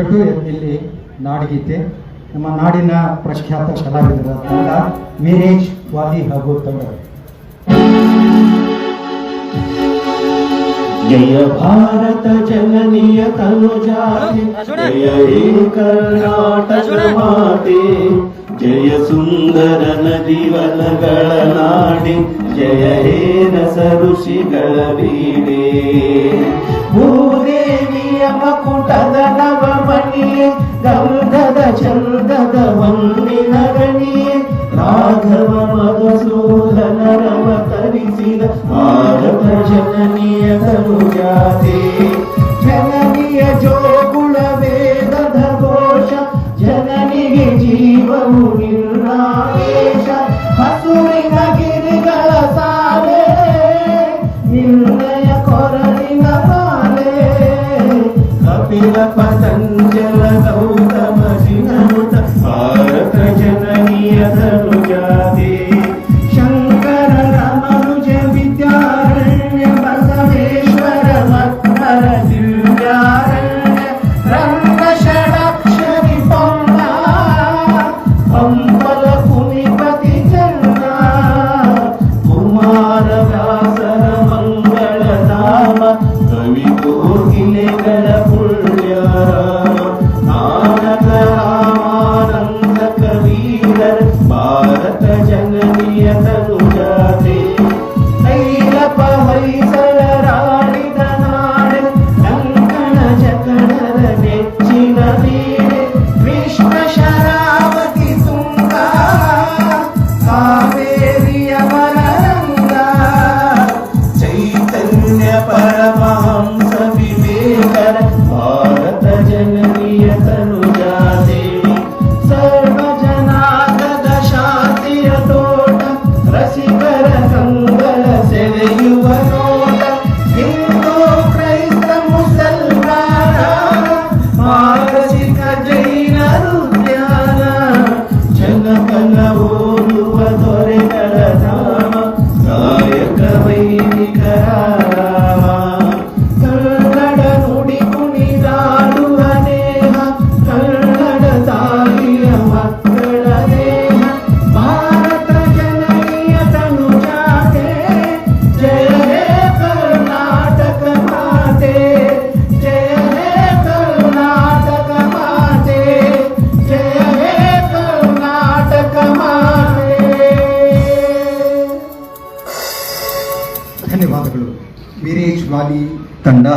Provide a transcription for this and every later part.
ದಯವಿಟ್ಟು ಇಲ್ಲಿ ನಾಡಗೀತೆ ನಮ್ಮ ನಾಡಿನ ಪ್ರಖ್ಯಾತ ಕಲಾವಿದರ ತಂಡ ವೀರೇಶ್ ವಾದಿ ಹಾಗೂ ತಂಡ ಜಯ ಭಾರತ ಜನನಿಯ ತನುಜಾತೆ ಜಯ ಹೇ ಕರ್ನಾಟಕ ಮಾತೆ ಜಯ ಸುಂದರ ನದಿವನಗಳ ನಾಡಿ ಜಯ ಹೇ ರಸ ಋಷಿಗಳ ಬೀಡೆ ಭೂದೇವಿಯ ಮಕುಟದ ನವಮಣಿಯೇ ಗಂಧದ ಚಂದದ ವಂದಿನ ಗಣಿಯೇ ರಾಘವ ಮಧುಸೂದನರವ ತರಿಸಿದ ಭಾರತ ಜನನಿಯ ತನುಜಾತೆ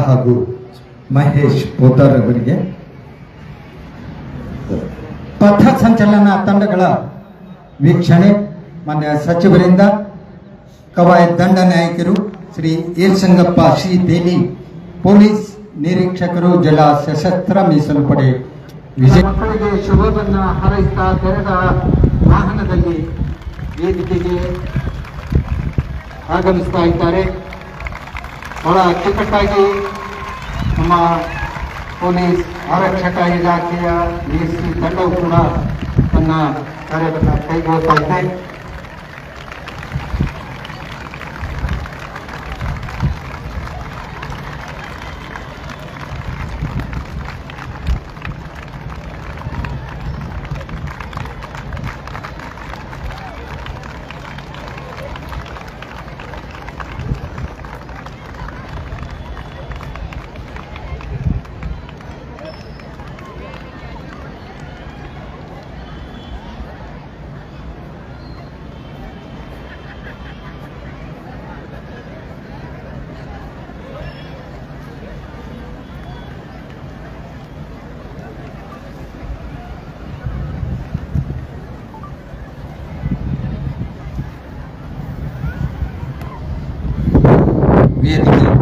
ಹಾಗೂ ಮಹೇಶ್ ಪೋತರ್ ಅವರಿಗೆ ಪಥ ಸಂಚಲನ ತಂಡಗಳ ವೀಕ್ಷಣೆ ಮಾನ್ಯ ಸಚಿವರಿಂದ ಕವಾಯತ್ ದಂಡ ನಾಯಕರು ಶ್ರೀ ಏರ್ಸಂಗಪ್ಪ ಶ್ರೀ ದೇವಿ ಪೊಲೀಸ್ ನಿರೀಕ್ಷಕರು ಜಿಲ್ಲಾ ಸಶಸ್ತ್ರ ಮೀಸಲು ಪಡೆ ವಿಜಯ ಶುಭವನ್ನ ಹಾರೈಸ್ತಾ ತೆರೆದ ವಾಹನದಲ್ಲಿ ವೇದಿಕೆಗೆ ಆಗಮಿಸ್ತಾ ಇದ್ದಾರೆ. ಬಹಳ ಅಚ್ಚುಕಟ್ಟಾಗಿ ನಮ್ಮ ಪೊಲೀಸ್ ಆರಕ್ಷಕ ಇಲಾಖೆಯ ಎಸ್ ತಂಡವು ಕೂಡ ತನ್ನ ಕಾರ್ಯವನ್ನು ಕೈಗೊಳ್ತಾ ಇದೆ ವೇದಿಕೆಯಿಂದ ಮಾನ್ಯ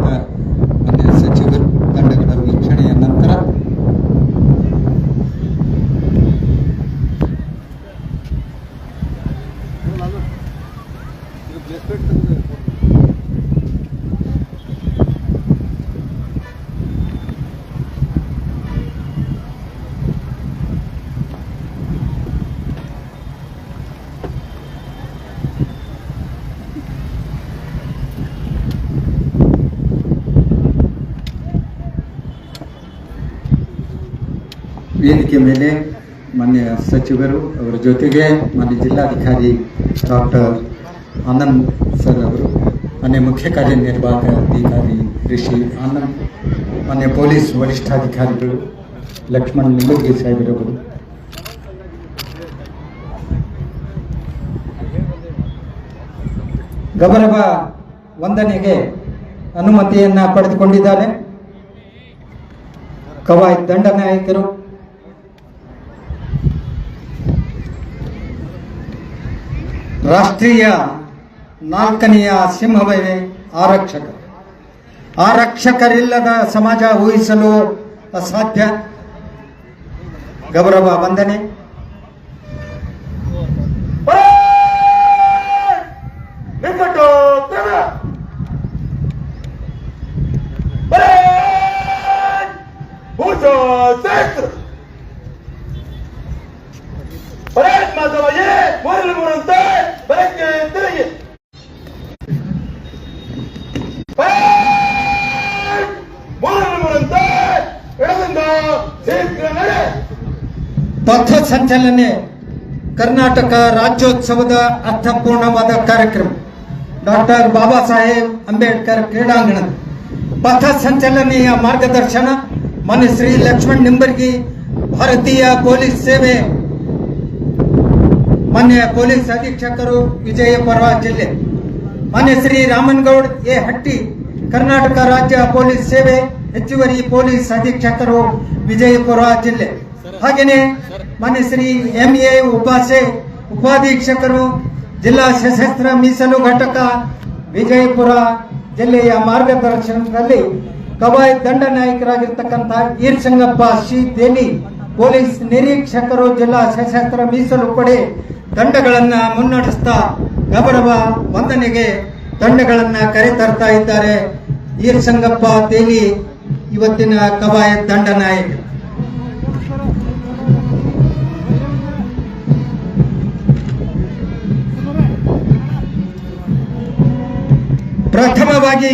ವೇದಿಕೆ ಮೇಲೆ ಮಾನ್ಯ ಸಚಿವರು ಅವರ ಜೊತೆಗೆ ಮಾನ್ಯ ಜಿಲ್ಲಾಧಿಕಾರಿ ಡಾಕ್ಟರ್ ಆನಂದ್ ಸರ್ ಅವರು, ಮಾನ್ಯ ಮುಖ್ಯ ಕಾರ್ಯನಿರ್ವಾಹಕ ಅಧಿಕಾರಿ ಋಷಿ ಆನಂದ್, ಮಾನ್ಯ ಪೊಲೀಸ್ ವರಿಷ್ಠಾಧಿಕಾರಿಗಳು ಲಕ್ಷ್ಮಣ್ ನಿಂಬರ್ಗಿ ಸಾಹೇಬರವರು. ಗೌರವ ವಂದನೆಗೆ ಅನುಮತಿಯನ್ನ ಪಡೆದುಕೊಂಡಿದ್ದಾರೆ ಕವಾಯತ್ ದಂಡನಾಯಕರು ರಾಷ್ಟ್ರೀಯ ನಾಲ್ಕನೆಯ ಸಿಂಹವೇ ಆರಕ್ಷಕ. ಆರಕ್ಷಕರಿಲ್ಲದ ಸಮಾಜ ಊಹಿಸಲು ಅಸಾಧ್ಯ. ಗೌರವ ವಂದನೆ. ಪರೇಡ್ ಭೂಷೋ ಶ್ರೇಷ್ಠ ಪರೇಡ್ ಮಾಧವಯ್ಯ ಮೂರಂತೆ ಎಡದಿಂದ ಶೀಘ್ರ ನಡೆ ಪಥ ಸಂಚಲನೆ ಕರ್ನಾಟಕ ರಾಜ್ಯೋತ್ಸವದ ಅರ್ಥಪೂರ್ಣವಾದ ಕಾರ್ಯಕ್ರಮ. ಡಾಕ್ಟರ್ ಬಾಬಾ ಸಾಹೇಬ್ ಅಂಬೇಡ್ಕರ್ ಕ್ರೀಡಾಂಗಣದ ಪಥ ಸಂಚಲನೆಯ ಮಾರ್ಗದರ್ಶನ ಮಾನ್ಯ ಶ್ರೀ ಲಕ್ಷ್ಮಣ್ ನಿಂಬರ್ಗಿ ಭಾರತೀಯ ಪೊಲೀಸ್ ಸೇವೆ ಮಾನ್ಯ ಪೊಲೀಸ್ ಅಧೀಕ್ಷಕರು ವಿಜಯಪುರ ಜಿಲ್ಲೆ. ಮಾನ್ಯ ಶ್ರೀ ರಾಮನ್ಗೌಡ್ ಎ ಹಟ್ಟಿ, ಕರ್ನಾಟಕ ರಾಜ್ಯ ಪೊಲೀಸ್ ಸೇವೆ ಹೆಚ್ಚುವರಿ ಪೊಲೀಸ್ ಅಧೀಕ್ಷಕರು ವಿಜಯಪುರ ಜಿಲ್ಲೆ. ಹಾಗೆಯೇ ಮಾನ್ಯ ಶ್ರೀ ಎಂ ಎ ಉಪಾಸೆ ಉಪಾಧೀಕ್ಷಕರು, ಜಿಲ್ಲಾ ಸಶಸ್ತ್ರ ಮೀಸಲು ಘಟಕ, ವಿಜಯಪುರ ಜಿಲ್ಲೆಯ ಮಾರ್ಗದರ್ಶನದಲ್ಲಿ ಕವಾಯತ್ ದಂಡ ನಾಯಕರಾಗಿರ್ತಕ್ಕಂಥ ಈರ್ಸಂಗಪ್ಪ ಶ್ರೀ ದೇಲಿ ಪೊಲೀಸ್ ನಿರೀಕ್ಷಕರು ಜಿಲ್ಲಾ ಸಶಸ್ತ್ರ ಮೀಸಲು ಪಡೆ ದಂಡಗಳನ್ನ ಮುನ್ನಡೆಸ್ತಾ ಗೌರವ ವಂದನೆಗೆ ದಂಡಗಳನ್ನ ಕರೆತರ್ತಾ ಇದ್ದಾರೆ. ಈರ್ ಸಂಗಪ್ಪ ತೇಲಿ, ಇವತ್ತಿನ ಕವಾಯತ್ ದಂಡ ನಾಯಕ. ಪ್ರಥಮವಾಗಿ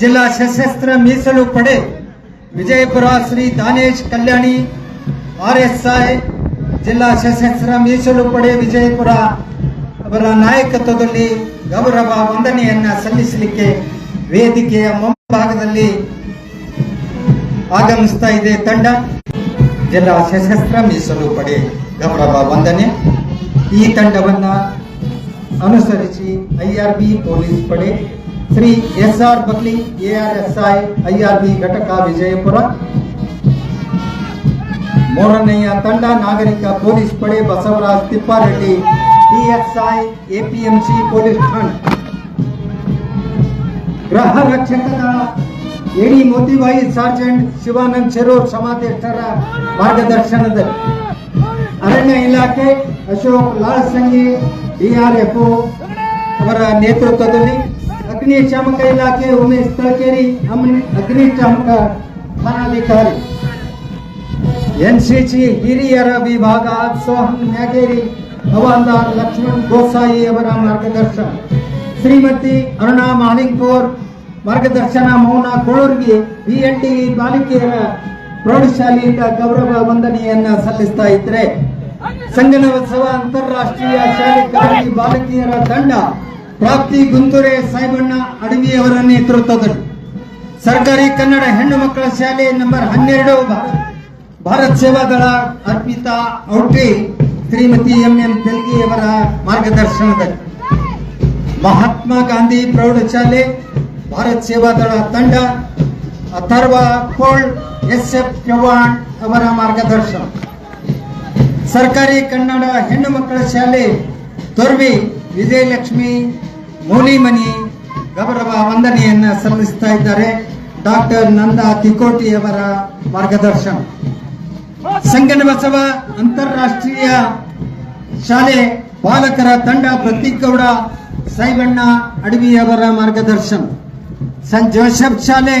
ಜಿಲ್ಲಾ ಸಶಸ್ತ್ರ ಮೀಸಲು ಪಡೆ ವಿಜಯಪುರ ಶ್ರೀ ದಾನೇಶ್ ಕಲ್ಯಾಣಿ ಆರ್ಎಸ್ಐ ಜಿಲ್ಲಾ ಸಶಸ್ತ್ರ ಮೀಸಲು ಪಡೆ ವಿಜಯಪುರ ಅವರ ನಾಯಕತ್ವದಲ್ಲಿ ಗೌರವ ವಂದನೆಯನ್ನ ಸಲ್ಲಿಸಲಿಕ್ಕೆ ವೇದಿಕೆಯ ಮುಂಭಾಗದಲ್ಲಿ ಆಗಮಿಸ್ತಾ ಇದೆ ತಂಡ. ಜಿಲ್ಲಾ ಸಶಸ್ತ್ರ ಮೀಸಲು ಪಡೆ ಗೌರವ ವಂದನೆ. ಈ ತಂಡವನ್ನ ಅನುಸರಿಸಿ ಐಆರ್ಬಿ ಪೊಲೀಸ್ ಪಡೆ Shri S R Bagli A R S I ARSI IRB ಘಟಕ ವಿಜಯಪುರ ಮೂರನೆಯ ತಂಡ ನಾಗರಿಕ ಪೊಲೀಸ್ ಪಡೆ Basavaraj Tippareddy, PSI, APMC police ಠಾಣೆ. ಗೃಹ ರಕ್ಷಕ ದಳ ಎಡಿ ಮೋತಿಬಾಯಿ ಸಾರ್ಜೆಂಟ್ ಶಿವಾನಂದ್ ಶಿರೂರ್ ಸಮಾಧ್ಯಕ್ಷರ ಮಾರ್ಗದರ್ಶನದಲ್ಲಿ. ಅರಣ್ಯ ಇಲಾಖೆ ಅಶೋಕ್ ಲಾಲ್ ಸಂಗಿ, ಡಿಆರ್ಎಫ್ ಅವರ ನೇತೃತ್ವದಲ್ಲಿ ಅಗ್ನಿಶಾಮಕ ಇಲಾಖೆ ಉಮೇಶ್ ತಳಕೇರಿ ಅಮ್ನಿ- ಎನ್ಸಿಸಿ ಹಿರಿಯರ ವಿಭಾಗ ಸೋಹನ್ ನ್ಯಾಗೇರಿ ಹವಾಲ್ದಾರ್ ಲಕ್ಷ್ಮಣ್ ಗೋಸಾಯಿ ಅವರ ಮಾರ್ಗದರ್ಶನ. ಶ್ರೀಮತಿ ಅರುಣಾ ಮಾಲಿಂಗ್ಪುರ್ ಮಾರ್ಗದರ್ಶನ, ಮೌನ ಕೋಳೂರ್ಗಿ ಡಿ ಬಾಲಿಕೆಯರ ಪ್ರೌಢಶಾಲೆಯಿಂದ ಗೌರವ ವಂದನೆಯನ್ನ ಸಲ್ಲಿಸ್ತಾ ಇದ್ರೆ, ಸಂಗನೋತ್ಸವ ಅಂತಾರಾಷ್ಟ್ರೀಯ ಶಾಲೆ ಕಾಲೇಜು ಬಾಲಕಿಯರ ತಂಡ ಪ್ರಾಪ್ತಿ ಗುಂತುರೆ ಸಾಯಿಬಣ್ಣ ಅಡವಿಯವರ ನೇತೃತ್ವದಲ್ಲಿ. ಸರ್ಕಾರಿ ಕನ್ನಡ ಹೆಣ್ಣು ಮಕ್ಕಳ ಶಾಲೆ ನಂಬರ್ ಹನ್ನೆರಡು ಭಾರತ್ ಸೇವಾ ದಳ ಅರ್ಪಿತಾ ಔಟ್ರಿ ಶ್ರೀಮತಿ ಎಂ ಎಂ ತೆಲ್ಗಿಯವರ ಮಾರ್ಗದರ್ಶನದಲ್ಲಿ. ಮಹಾತ್ಮ ಗಾಂಧಿ ಪ್ರೌಢಶಾಲೆ ಭಾರತ್ ಸೇವಾ ದಳ ತಂಡ, ಅಥರ್ವ ಕೋಳ್ ಎಸ್ ಎಫ್ ಚವ್ಹಾಣ್ ಅವರ ಮಾರ್ಗದರ್ಶನ. ಸರ್ಕಾರಿ ಕನ್ನಡ ಹೆಣ್ಣು ಮಕ್ಕಳ ಶಾಲೆ, ತೊರ್ವಿ ವಿಜಯಲಕ್ಷ್ಮಿ ಮೌಲಿಮನಿ ಗೌರವ ವಂದನೆಯನ್ನು ಸಲ್ಲಿಸ್ತಾ ಇದ್ದಾರೆ ಡಾಕ್ಟರ್ ನಂದಾ ತಿಕೋಟಿ ಅವರ ಮಾರ್ಗದರ್ಶನ ಸಂಗನಬಸವ ಅಂತಾರಾಷ್ಟ್ರೀಯ ಶಾಲೆ ಬಾಲಕರ ತಂಡ ಪ್ರತೀಕ್ ಗೌಡ ಸಾಯಿಬಣ್ಣ ಅಡವಿಯವರ ಮಾರ್ಗದರ್ಶನ. ಸಂತ್ ಜೋಸೆಫ್ ಶಾಲೆ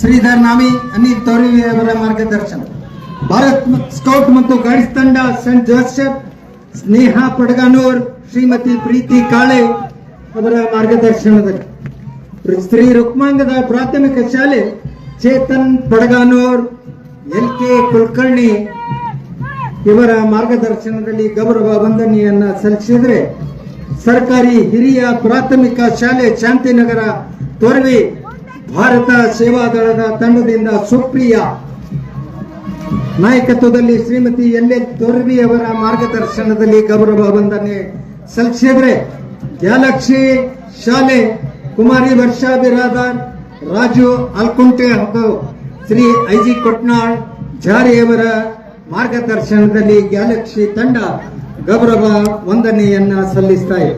ಶ್ರೀಧರ್ ನಾಮಿ ಅನಿಲ್ ತೋರಿಯವರ ಮಾರ್ಗದರ್ಶನ. ಭಾರತ್ ಸ್ಕೌಟ್ ಮತ್ತು ಗೈಡ್ಸ್ ತಂಡ ಸಂತ್ ಜೋಸೆಫ್, ಸ್ನೇಹಾ ಪಡಗಾನೂರ್, ಶ್ರೀಮತಿ ಪ್ರೀತಿ ಕಾಳೆ ಅವರ ಮಾರ್ಗದರ್ಶನದಲ್ಲಿ. ಶ್ರೀ ರುಕ್ಮಾಂಗದ ಪ್ರಾಥಮಿಕ ಶಾಲೆ ಚೇತನ್ ಪಡಗಾನೂರ್ ಎಲ್ ಕೆ ಕುಲಕರ್ಣಿ ಇವರ ಮಾರ್ಗದರ್ಶನದಲ್ಲಿ ಗೌರವ ವಂದನೆಯನ್ನ ಸಲ್ಲಿಸಿದ್ರೆ ಸರ್ಕಾರಿ ಹಿರಿಯ ಪ್ರಾಥಮಿಕ ಶಾಲೆ ಶಾಂತಿನಗರ ತೊರವಿ ಭಾರತ ಸೇವಾದಳದ ತಂಡದಿಂದ ಸುಪ್ರಿಯ ನಾಯಕತ್ವದಲ್ಲಿ ಶ್ರೀಮತಿ ಎಲ್ ಎಲ್ ತೊರವಿ ಅವರ ಮಾರ್ಗದರ್ಶನದಲ್ಲಿ ಗೌರವ ವಂದನೆ ಸಲ್ಲಿಸಿದ್ರೆ ಗ್ಯಾಲಕ್ಸಿ ಶಾಲೆ ಕುಮಾರಿ ವರ್ಷಾ ಬಿರಾದಾರ್ ರಾಜು ಅಲ್ಕುಂಟೆ ಹಾಗೂ ಶ್ರೀ ಐಜಿ ಕೊಟ್ನಾಳ್ ಜಾರಿಯವರ ಮಾರ್ಗದರ್ಶನದಲ್ಲಿ ಗ್ಯಾಲಕ್ಸಿ ತಂಡ ಗೌರವ ವಂದನೆಯನ್ನ ಸಲ್ಲಿಸ್ತಾ ಇದೆ.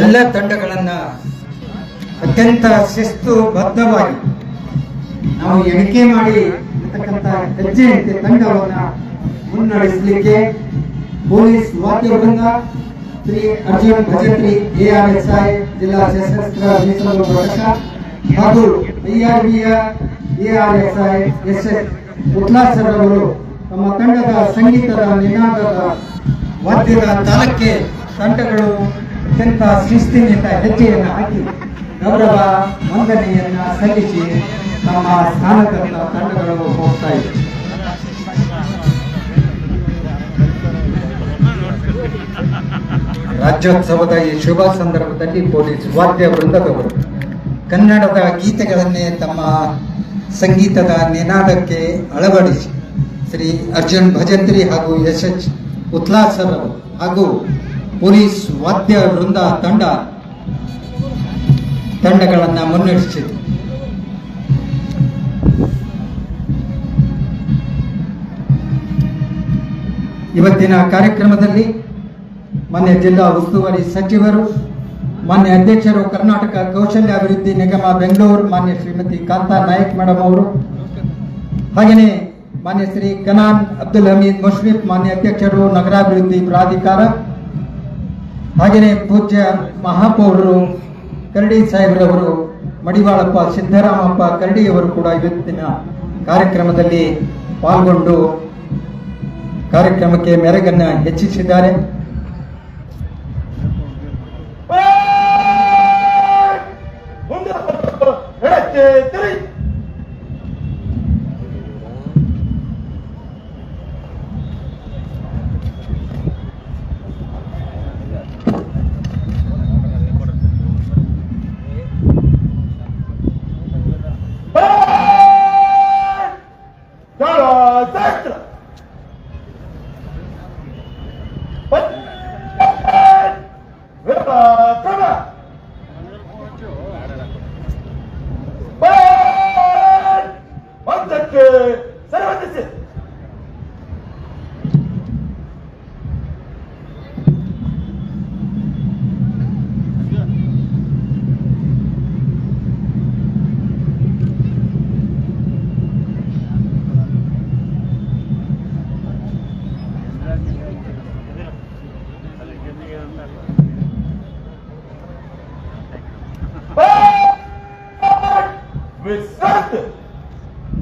ಎಲ್ಲ ತಂಡಗಳನ್ನ ಅತ್ಯಂತ ಶಿಸ್ತು ಬದ್ಧವಾಗಿ ನಾವು ಎಣಿಕೆ ಮಾಡಿ ಹೆಜ್ಜೆಯಂತೆ ತಂಡವನ್ನ ಮುನ್ನಡೆಸಲಿಕ್ಕೆ ಪೊಲೀಸ್ ವಾದ್ಯ ವೃಂದ ಶ್ರೀ ಅರ್ಜುನ್ ಭಜತ್ರಿ ಎಆರ್ಎಸ್ಐ ಜಿಲ್ಲಾ ಸಶಸ್ತ್ರ ಮೀಸಲು ಘಟಕ ಹಾಗೂ ಐಆರ್ಬಿಯ ಎಆರ್ಎಸ್ಐ ಎಸ್ ಎಸ್ ಉತ್ಲಾಸರ್ ಅವರು ತಮ್ಮ ತಂಡದ ಸಂಗೀತದ ನಿನಾದದ ವಾದ್ಯದ ತಾಲಕ್ಕೆ ತಂಡಗಳು ಅತ್ಯಂತ ಶಿಸ್ತಿನಿಂದ ಹೆಜ್ಜೆಯನ್ನು ಹಾಕಿ ಗೌರವ ವಂದನೆಯನ್ನ ಸಲ್ಲಿಸಿ ತಮ್ಮ ಸ್ನಾನಕರ್ತ ತಂಡಗಳು ಹೋಗ್ತಾ ಇದೆ. ರಾಜ್ಯೋತ್ಸವದ ಈ ಶುಭ ಸಂದರ್ಭದಲ್ಲಿ ಪೊಲೀಸ್ ವಾದ್ಯ ವೃಂದದವರು ಕನ್ನಡದ ಗೀತೆಗಳನ್ನೇ ತಮ್ಮ ಸಂಗೀತದ ನಿನಾದಕ್ಕೆ ಅಳವಡಿಸಿ ಶ್ರೀ ಅರ್ಜುನ್ ಭಜಂತ್ರಿ ಹಾಗೂ ಎಸ್ ಎಚ್ ಹಾಗೂ ಪೊಲೀಸ್ ವಾದ್ಯ ವೃಂದ ತಂಡ ತಂಡಗಳನ್ನ ಮುನ್ನಡೆಸಿತು. ಇವತ್ತಿನ ಕಾರ್ಯಕ್ರಮದಲ್ಲಿ ಮಾನ್ಯ ಜಿಲ್ಲಾ ಉಸ್ತುವಾರಿ ಸಚಿವರು, ಮಾನ್ಯ ಅಧ್ಯಕ್ಷರು ಕರ್ನಾಟಕ ಕೌಶಲ್ಯಾಭಿವೃದ್ಧಿ ನಿಗಮ ಬೆಂಗಳೂರು, ಮಾನ್ಯ ಶ್ರೀಮತಿ ಕಾಂತಾ ನಾಯಕ್ ಮೇಡಮ್ ಅವರು, ಹಾಗೆಯೇ ಮಾನ್ಯ ಶ್ರೀ ಕನಾನ್ ಅಬ್ದುಲ್ ಹಮೀದ್ ಮುಷ್ರೀಫ್, ಮಾನ್ಯ ಅಧ್ಯಕ್ಷರು ನಗರಾಭಿವೃದ್ಧಿ ಪ್ರಾಧಿಕಾರ, ಹಾಗೆಯೇ ಪೂಜ್ಯ ಮಹಾಪೌರರು ಕರಡಿ ಸಾಹೇಬ್ರವರು ಮಡಿವಾಳಪ್ಪ ಸಿದ್ದರಾಮಪ್ಪ ಕರಡಿಯವರು ಕೂಡ ಇವತ್ತಿನ ಕಾರ್ಯಕ್ರಮದಲ್ಲಿ ಪಾಲ್ಗೊಂಡು ಕಾರ್ಯಕ್ರಮಕ್ಕೆ ಮೆರಗನ್ನು ಹೆಚ್ಚಿಸಿದ್ದಾರೆ.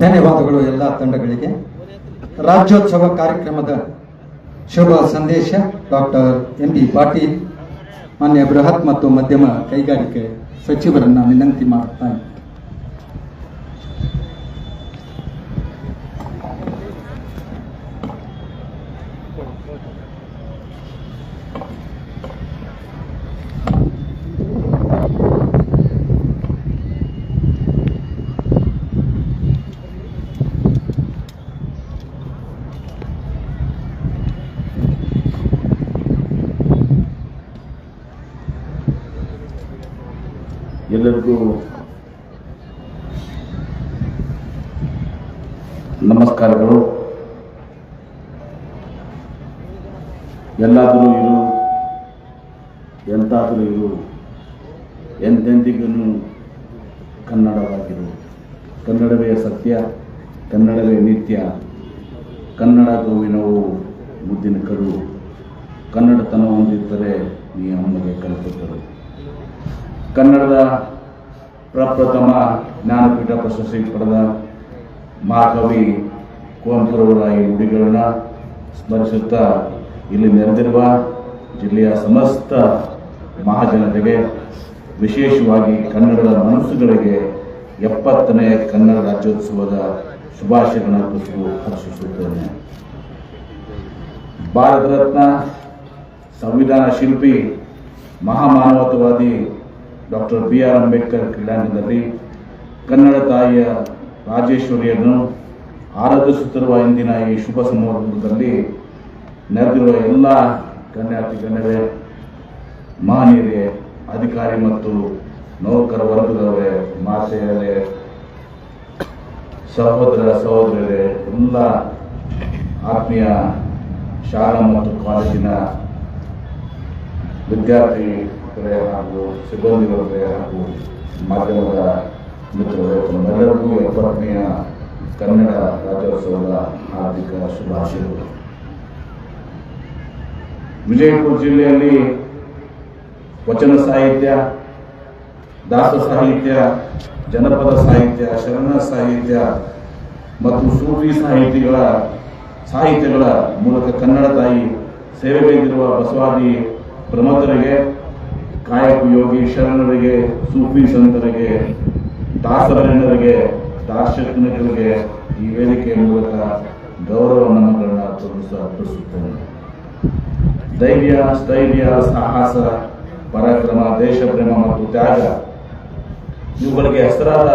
ಧನ್ಯವಾದಗಳು ಎಲ್ಲ ತಂಡಗಳಿಗೆ. ರಾಜ್ಯೋತ್ಸವ ಕಾರ್ಯಕ್ರಮದ ಶುಭ ಸಂದೇಶ, ಡಾಕ್ಟರ್ ಎಂ ಬಿ ಪಾಟೀಲ್, ಮಾನ್ಯ ಬೃಹತ್ ಮತ್ತು ಮಧ್ಯಮ ಕೈಗಾರಿಕೆ ಸಚಿವರನ್ನ ವಿನಂತಿ ಮಾಡುತ್ತಾ ಎಲ್ಲರಿಗೂ ನಮಸ್ಕಾರಗಳು. ಎಲ್ಲಾದರೂ ಇರು, ಎಂತಾದರೂ ಇರು ಎಂತೆಂದಿಗೂ ಕನ್ನಡವಾಗಿರು. ಕನ್ನಡವೇ ಸತ್ಯ, ಕನ್ನಡವೇ ನಿತ್ಯ. ಕನ್ನಡ ಗೋವಿನವು ಮುದ್ದಿನ ಕರು. ಕನ್ನಡತನ ಹೊಂದಿದ್ದರೆ ನೀ ಅಮ್ಮಗೆ ಕಲಿಸುತ್ತದೆ ಕನ್ನಡದ ಪ್ರಪ್ರಥಮ ಜ್ಞಾನಪೀಠ ಪ್ರಶಸ್ತಿ ಪಡೆದ ಮಹಾಕವಿ ಕುವೆಂಪುರವರ ಈ ನುಡಿಗಳನ್ನ ಸ್ಮರಿಸುತ್ತಾ ಇಲ್ಲಿ ನೆರೆದಿರುವ ಜಿಲ್ಲೆಯ ಸಮಸ್ತ ಮಹಾಜನತೆಗೆ ವಿಶೇಷವಾಗಿ ಕನ್ನಡದ ಮನಸ್ಸುಗಳಿಗೆ ಎಪ್ಪತ್ತನೇ ಕನ್ನಡ ರಾಜ್ಯೋತ್ಸವದ ಶುಭಾಶಯಗಳನ್ನು ಕುರಿತು ಹರ್ಷಿಸುತ್ತೇನೆ ಭಾರತ ರತ್ನ, ಸಂವಿಧಾನ ಶಿಲ್ಪಿ, ಮಹಾಮಾನವತಾವಾದಿ ಡಾಕ್ಟರ್ ಬಿ ಆರ್ ಅಂಬೇಡ್ಕರ್ ಕ್ರೀಡಾಂಗಣದಲ್ಲಿ ಕನ್ನಡ ತಾಯಿಯ ರಾಜೇಶ್ವರಿಯನ್ನು ಆರಾಧಿಸುತ್ತಿರುವ ಇಂದಿನ ಈ ಶುಭ ಸಮಾರಂಭದಲ್ಲಿ ನೆರೆದಿರುವ ಎಲ್ಲ ಗಣ್ಯಾತಿ ಗಣ್ಯರೇ ಮಹನೀಯರೇ, ಅಧಿಕಾರಿ ಮತ್ತು ನೌಕರ ವರ್ಗದವರೇ ಮಾತೆಯರೇ ಸಹೋದರ ಸಹೋದರರೇ ಎಲ್ಲ ಆತ್ಮೀಯ ಶಾಲಾ ಮತ್ತು ಕಾಲೇಜಿನ ವಿದ್ಯಾರ್ಥಿಗಳೇ ಹಾಗೂ ಸಿಬ್ಬಂದಿಗಳೇ ಹಾಗೂ ಮಾಧ್ಯಮದ ಮಿತ್ರರೇ ತಮ್ಮೆಲ್ಲರಿಗೂ ಎಪ್ಪತ್ತನೆಯ ಕನ್ನಡ ರಾಜ್ಯೋತ್ಸವದ ಹಾರ್ದಿಕ ಶುಭಾಶಯಗಳು. ವಿಜಯಪುರ ಜಿಲ್ಲೆಯಲ್ಲಿ ವಚನ ಸಾಹಿತ್ಯ, ದಾಸ ಸಾಹಿತ್ಯ, ಜನಪದ ಸಾಹಿತ್ಯ, ಶರಣ ಸಾಹಿತ್ಯ ಮತ್ತು ಸೂಫಿ ಸಾಹಿತಿಗಳ, ಸಾಹಿತ್ಯಗಳ ಮೂಲಕ ಕನ್ನಡ ತಾಯಿ ಸೇವೆಗೈದಿರುವ ಬಸವಾದಿ ಪ್ರಮಥರಿಗೆ ಕಾಯಕ ಯೋಗಿ ಶರಣರಿಗೆ, ಸೂಫಿ ಸಂತರಿಗೆ, ದಾಸರಣ್ಣರಿಗೆ ದಾರ್ಶನಿಕರಿಗೆ ಈ ವೇದಿಕೆಯ ಮೂಲಕ ಗೌರವ ನಮನಗಳನ್ನು ತೋರಿಸ ಧೈರ್ಯ ಸ್ಥೈರ್ಯ ಸಾಹಸ, ಪರಾಕ್ರಮ, ದೇಶಪ್ರೇಮ ಮತ್ತು ತ್ಯಾಗ ಇವುಗಳಿಗೆ ಹೆಸರಾದ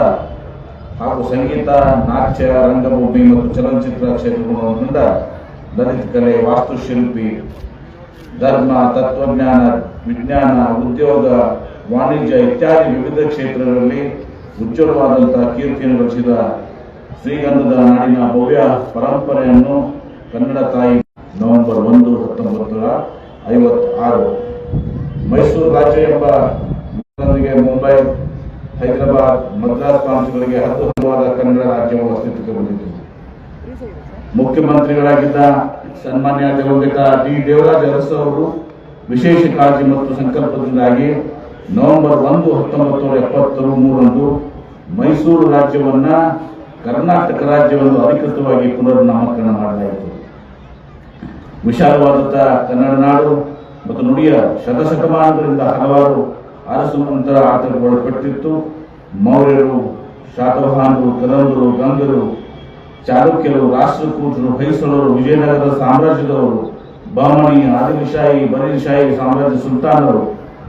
ಹಾಗೂ ಸಂಗೀತ, ನಾಟ್ಯ, ರಂಗಭೂಮಿ ಮತ್ತು ಚಲನಚಿತ್ರ ಕ್ಷೇತ್ರಗಳಿಂದ ದಲಿತ ಕಲೆ, ವಾಸ್ತುಶಿಲ್ಪಿ, ಧರ್ಮ, ತತ್ವಜ್ಞಾನ ವಿಜ್ಞಾನ, ಉದ್ಯೋಗ, ವಾಣಿಜ್ಯ ಇತ್ಯಾದಿ ವಿವಿಧ ಕ್ಷೇತ್ರಗಳಲ್ಲಿ ಉಜ್ವಲವಾದಂತಹ ಕೀರ್ತಿಯನ್ನು ಗಳಿಸಿದ ಶ್ರೀಗಂಧದ ನಾಡಿನ ಭವ್ಯ ಪರಂಪರೆಯನ್ನು ಕನ್ನಡ ತಾಯಿ ನವೆಂಬರ್ ಒಂದು ಹತ್ತೊಂಬತ್ತು ನೂರ ಐವತ್ತಾರು. ಮೈಸೂರು ರಾಜ್ಯ ಎಂಬ ಮುಂಬೈ, ಹೈದರಾಬಾದ್, ಮದ್ರಾಸ್ ಪ್ರಾಂತ್ಯಗಳಿಗೆ ಹತ್ತುವಾದ ಕನ್ನಡ ರಾಜ್ಯವು ಅಸ್ತಿತ್ವಕ್ಕೆ ಬಂದಿತು ಮುಖ್ಯಮಂತ್ರಿಗಳಾಗಿದ್ದ ಸನ್ಮಾನ್ಯ ದಿವಂಗತ ಡಿ. ದೇವರಾಜ್ ಅರಸು ಅವರು ವಿಶೇಷ ಕಾಳಜಿ ಮತ್ತು ಸಂಕಲ್ಪದಿಂದಾಗಿ ನವೆಂಬರ್ ಒಂದು, ಹತ್ತೊಂಬತ್ತು ನೂರ ಎಪ್ಪತ್ತರ ಮೂರರಂದು ಮೈಸೂರು ರಾಜ್ಯವನ್ನ ಕರ್ನಾಟಕ ರಾಜ್ಯವನ್ನು ಅಧಿಕೃತವಾಗಿ ಪುನರ್ನಾಮಕರಣ ಮಾಡಲಾಯಿತು. ವಿಶಾಲವಾದಂಥ ಕನ್ನಡ ನಾಡು ಮತ್ತು ನುಡಿಯ ಶತಶತಮಾನಗಳಿಂದ ಹಲವಾರು ಅರಸು ನಂತರ ಆತಂಕಗೊಳಪಟ್ಟಿತ್ತು ಮೌರ್ಯರು, ಶಾತವಾಹನರು ಕರಂದರು ಗಂಗರು, ಚಾಲುಕ್ಯರು, ರಾಷ್ಟ್ರಕೂಟರು, ಹೊಯ್ಸಳರು ವಿಜಯನಗರ ಸಾಮ್ರಾಜ್ಯದವರು ಬಹಮಣಿ ಆದಿಲಶಾಹಿ, ಬರೀಲ್ಶಾಹಿ ಸಾಮ್ರಾಜ್ಯ ಸುಲ್ತಾನರು,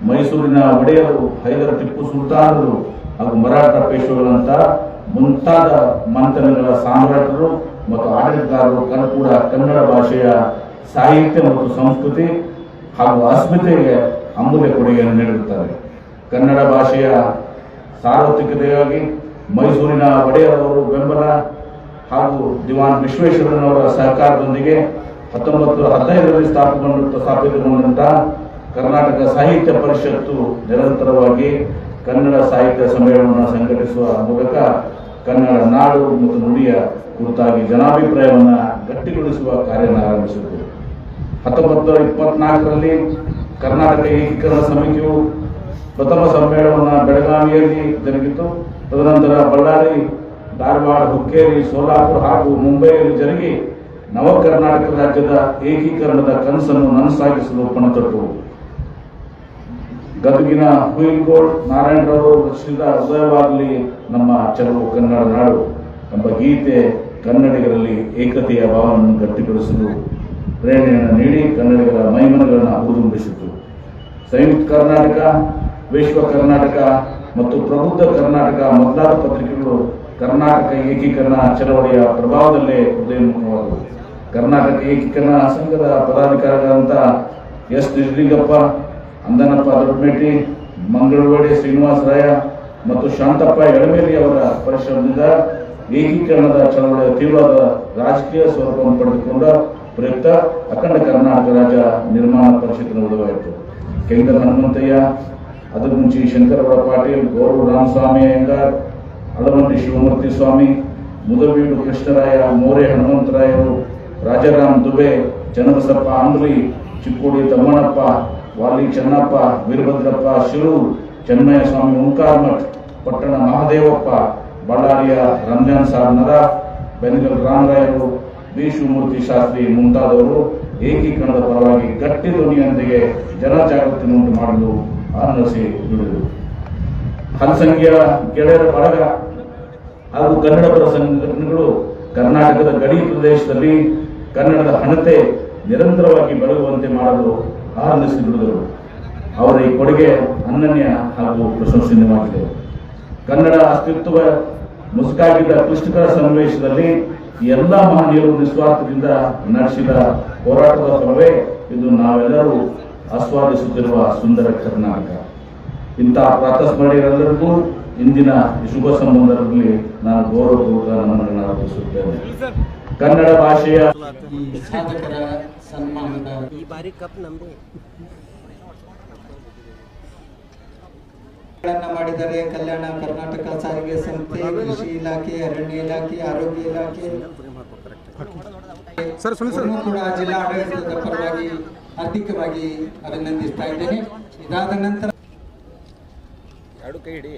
ಮೈಸೂರಿನ ಒಡೆಯರು, ಹೈದರ ಟಿಪ್ಪು ಸುಲ್ತಾನರು ಹಾಗೂ ಮರಾಠ ಪೇಶ್ವೆಗಳಂತ ಮುಂತಾದ ಮಂಥನಗಳ ಸಾಮ್ರಾಟರು ಮತ್ತು ಆಡಳಿತಗಾರರು ಕೂಡ ಕನ್ನಡ ಭಾಷೆಯ ಸಾಹಿತ್ಯ ಮತ್ತು ಸಂಸ್ಕೃತಿ ಹಾಗೂ ಅಸ್ಮಿತೆಗೆ ಅಮೂಲ್ಯ ಕೊಡುಗೆಯನ್ನು ನೀಡುತ್ತಾರೆ ಕನ್ನಡ ಭಾಷೆಯ ಸಾರ್ವತ್ರಿಕತೆಗಾಗಿ ಮೈಸೂರಿನ ಒಡೆಯರವರು ಬೆಂಬಲ ಹಾಗೂ ದಿವಾನ್ ವಿಶ್ವೇಶ್ವರನವರ ಸಹಕಾರದೊಂದಿಗೆ ಹತ್ತೊಂಬತ್ತು ಹದಿನೈದರಲ್ಲಿ ಸ್ಥಾಪಗೊಂಡ ಸ್ಥಾಪಿತಗೊಂಡಂಥ ಕರ್ನಾಟಕ ಸಾಹಿತ್ಯ ಪರಿಷತ್ತು ನಿರಂತರವಾಗಿ ಕನ್ನಡ ಸಾಹಿತ್ಯ ಸಮ್ಮೇಳನವನ್ನು ಸಂಘಟಿಸುವ ಮೂಲಕ ಕನ್ನಡ ನಾಡು ಮತ್ತು ನುಡಿಯ ಕುರಿತಾಗಿ ಜನಾಭಿಪ್ರಾಯವನ್ನು ಗಟ್ಟಿಗೊಳಿಸುವ ಕಾರ್ಯವನ್ನು ಆರಂಭಿಸಿತು ಹತ್ತೊಂಬತ್ತು ನೂರ ಇಪ್ಪತ್ನಾಲ್ಕರಲ್ಲಿ ಕರ್ನಾಟಕ ಏಕೀಕರಣ ಸಮಿತಿಯು ಪ್ರಥಮ ಸಮ್ಮೇಳನವನ್ನು ಬೆಳಗಾವಿಯಲ್ಲಿ ಜರುಗಿತು. ತದನಂತರ ಬಳ್ಳಾರಿ, ಧಾರವಾಡ, ಹುಕ್ಕೇರಿ, ಸೋಲಾಪುರ ಹಾಗೂ ಮುಂಬೈಯಲ್ಲಿ ಜರುಗಿ ನವ ಕರ್ನಾಟಕ ರಾಜ್ಯದ ಏಕೀಕರಣದ ಕನಸನ್ನು ನನಸಾಗಿಸಲು ಪಣತೊಟ್ಟು. ಗದಗಿನ ಹುಯಿಲ್ಗೋಡ್ ನಾರಾಯಣರಾವ್ ರಚಿಸಿದ ಉದಯವಾಗಲಿ ನಮ್ಮ ಚೆಲುವು ಕನ್ನಡ ನಾಡು ಎಂಬ ಗೀತೆ ಕನ್ನಡಿಗರಲ್ಲಿ ಏಕತೆಯ ಭಾವವನ್ನು ಗಟ್ಟಿಗೊಳಿಸಲು ಪ್ರೇರಣೆಯನ್ನು ನೀಡಿ ಕನ್ನಡಿಗರ ಮೈಮನಗಳನ್ನು ಹುರಿದುಂಬಿಸಿತು ಸಂಯುಕ್ತ ಕರ್ನಾಟಕ, ವಿಶ್ವ ಕರ್ನಾಟಕ ಮತ್ತು ಪ್ರಬುದ್ಧ ಕರ್ನಾಟಕ ಮೊದಲಾದ ಪತ್ರಿಕೆಗಳು ಕರ್ನಾಟಕ ಏಕೀಕರಣ ಚಳವಳಿಯ ಪ್ರಭಾವದಲ್ಲೇ ಉದಯೋನ್ಮುಖವಾದವು ಕರ್ನಾಟಕ ಏಕೀಕರಣ ಸಂಘದ ಪದಾಧಿಕಾರಿಗಳಂತ ಎಸ್ ನಿಜಲಿಂಗಪ್ಪ ಅಂದನಪ್ಪ ದೊಡ್ಡಮೇಟಿ ಮಂಗಳವಾಡಿ ಶ್ರೀನಿವಾಸರಾಯ ಮತ್ತು ಶಾಂತಪ್ಪ ಎಳಮೇರಿ ಅವರ ಪರಿಶ್ರಮದಿಂದ ಏಕೀಕರಣದ ಚಳವಳಿಯ ತೀವ್ರವಾದ ರಾಜಕೀಯ ಸ್ವರೂಪವನ್ನು ಪಡೆದುಕೊಂಡ ಪ್ರಯುಕ್ತ ಅಖಂಡ ಕರ್ನಾಟಕ ರಾಜ್ಯ ನಿರ್ಮಾಣ ಪರಿಷತ್ತಿನ ಉದಯವಾಯಿತು ಕೇಂದ್ರ ಹನುಮಂತಯ್ಯ ಅದರ ಮುಂಚೆ ಶಂಕರಗೌಡ ಪಾಟೀಲ್ ಗೌರವ ರಾಮಸ್ವಾಮಿ ಅಯ್ಯಂಗಾರ್ ಅಳವಂಡಿ ಶಿವಮೂರ್ತಿ ಸ್ವಾಮಿ ಮುದಬೀಡು ಕೃಷ್ಣರಾಯ, ಮೋರೆ ಹನುಮಂತರಾಯರು ರಾಜಾರಾಮ್ ದುಬೆ ಚನ್ನಬಸಪ್ಪ ಅಂಬ್ರಿ ಚಿಕ್ಕೋಡಿ ತಮ್ಮಣ್ಣಪ್ಪ, ವಾಲಿ ಚನ್ನಪ್ಪ, ವೀರಭದ್ರಪ್ಪ ಶಿರೂರ್ ಚೆನ್ನಯ್ಯ ಸ್ವಾಮಿ ಓಂಕಾರಮಠ್ ಪಟ್ಟಣ ಮಹಾದೇವಪ್ಪ, ಬಳ್ಳಾರಿಯ ರಂಜಾನ್ ಸಾಬ್ ನರ ಬೆನಗಲ್ ರಾಮರಾಯರು ಬಿ ಶಿವಮೂರ್ತಿ ಶಾಸ್ತ್ರಿ ಮುಂತಾದವರು ಏಕೀಕರಣದ ಪರವಾಗಿ ಗಟ್ಟಿ ಧ್ವನಿಯೊಂದಿಗೆ ಜನಜಾಗೃತಿ ಉಂಟು ಮಾಡಲು ಆನಂದಿಸಿ ದುಡಿದರು ಹಲಸಂಖ್ಯ ಗೆಳೆಯರ ಬಳಗ, ಹಾಗೂ ಕನ್ನಡಪರ ಸಂಘಟನೆಗಳು ಕರ್ನಾಟಕದ ಗಡಿ ಪ್ರದೇಶದಲ್ಲಿ ಕನ್ನಡದ ಹಣತೆ ನಿರಂತರವಾಗಿ ಬೆಳಗುವಂತೆ ಮಾಡಲು ಆರಂಭಿಸಿ ಅವರ ಈ ಕೊಡುಗೆ ಅನನ್ಯ ಹಾಗೂ ಪ್ರಶಂಸನೀಯವಾಗಿದೆ. ಕನ್ನಡ ಅಸ್ತಿತ್ವ ಮುಸುಕಾಗಿದ್ದ ಕ್ಲಿಷ್ಟಕರ ಸನ್ನಿವೇಶದಲ್ಲಿ ಎಲ್ಲ ಮಹನೀಯರು ನಿಸ್ವಾರ್ಥದಿಂದ ನಡೆಸಿದ ಹೋರಾಟದ ಫಲವೇ ಇದು ನಾವೆಲ್ಲರೂ ಆಸ್ವಾದಿಸುತ್ತಿರುವ ಸುಂದರ ಕರ್ನಾಟಕ. ಇಂತಹ ಪ್ರಾತಸ್ಮರಣೀಯರೆಲ್ಲರಿಗೂ ಇಂದಿನ ಶುಭ ಸಂಬಂಧದಲ್ಲಿ ನಾನು ಗೌರವಪೂರ್ವಕ ನಮ್ಮನ್ನು ಅರ್ಪಿಸುತ್ತೇನೆ. ಕನ್ನಡ ಭಾಷೆಯ ಈ ಸಾಧಕರ ಸನ್ಮಾನದ ಈ ಬಾರಿ ಕಪ್ ನಮ್ದೇ. ಮಾಡಿದ್ದಾರೆ ಮಾಡಿದರೆ ಕಲ್ಯಾಣ ಕರ್ನಾಟಕ ಸಾರಿಗೆ ಸಂಸ್ಥೆ ಕೃಷಿ ಇಲಾಖೆ ಅರಣ್ಯ ಇಲಾಖೆ ಆರೋಗ್ಯ ಇಲಾಖೆ. ಸರ್ ಕೂಡ ಜಿಲ್ಲಾ ಆಡಳಿತದ ಪರವಾಗಿ ಹಾರ್ದಿಕವಾಗಿ ಅಭಿನಂದಿಸ್ತಾ ಇದ್ದೇನೆ. ಇದಾದ ನಂತರ ಎರಡು ಕೈ ಹಿಡಿ.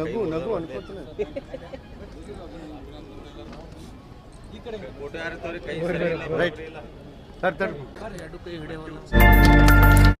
ನಗು ನಗು ಅನ್ಕೋತಾನೆ. ರೈಟ್ ಎರಡು ಕೈ ಹಿಡಿಯವಲ್ಲ